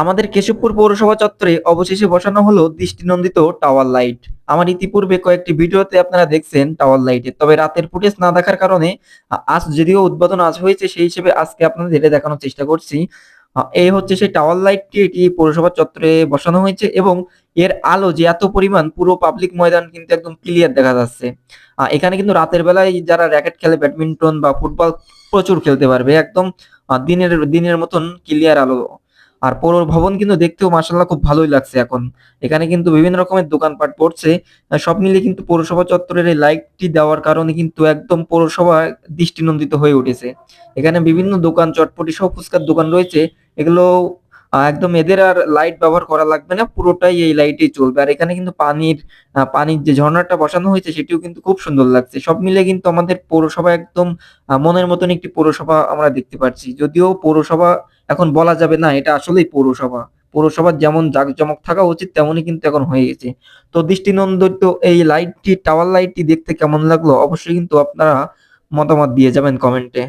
আমাদের কেশবপুর পৌরসভা চত্বরে অবশেষে বসানো হলো দৃষ্টিনন্দিত টাওয়ার লাইট। আমার ইতিপূর্বে কয়েকটি ভিডিওতে আপনারা দেখছেন টাওয়ার লাইটের তবে রাতের ফুটেজ না দেখার কারণে আজ যদিও উদ্বোধন আজ হয়েছে, সেই হিসেবে আজকে আপনাদের দেখানোর চেষ্টা করছি। এই হচ্ছে সেই টাওয়ার লাইটটি, এটি পৌরসভা চত্বরে বসানো হয়েছে এবং এর আলো যে এত পরিমাণ, পুরো পাবলিক ময়দান কিন্তু একদম ক্লিয়ার দেখা যাচ্ছে। এখানে কিন্তু রাতের বেলায় যারা র্যাকেট খেলে, ব্যাডমিন্টন বা ফুটবল প্রচুর খেলতে পারবে, একদম দিনের দিনের মতন ক্লিয়ার আলো আর পৌর ভবন কিন্তু দেখতেও মাসাল্লাহ খুব ভালোই লাগছে এখন। এখানে কিন্তু বিভিন্ন রকমের দোকানপাট পড়ছে। সব মিলিয়ে কিন্তু পৌরসভা চত্বরের এই লাইটটি দেওয়ার কারণে কিন্তু একদম পৌরসভা দৃষ্টিনন্দিত হয়ে উঠেছে। এখানে বিভিন্ন দোকান চটপটি সব ফুচকার দোকান রয়েছে। এগুলো একদম এদের আর লাইট ব্যবহার করা লাগবে না, পুরোটাই এই লাইটেই চলবে। আর এখানে কিন্তু পানির পানির যে ঝর্ণাটা বসানো হয়েছে, সেটিও কিন্তু খুব সুন্দর লাগছে। সব মিলে কিন্তু আমাদের পৌরসভা একদম মনের মতন একটি পৌরসভা আমরা দেখতে পাচ্ছি। যদিও পৌরসভা এখন বলা যাবে না, এটা আসলেই পৌরসভা। পৌরসভার যেমন জাঁকজমক থাকা উচিত, তেমনই কিন্তু এখন হয়ে গেছে। তো দৃষ্টিনন্দিত এই লাইটটি টাওয়ার লাইটটি দেখতে কেমন লাগল? অবশ্যই কিন্তু আপনারা মতামত দিয়ে যাবেন কমেন্টে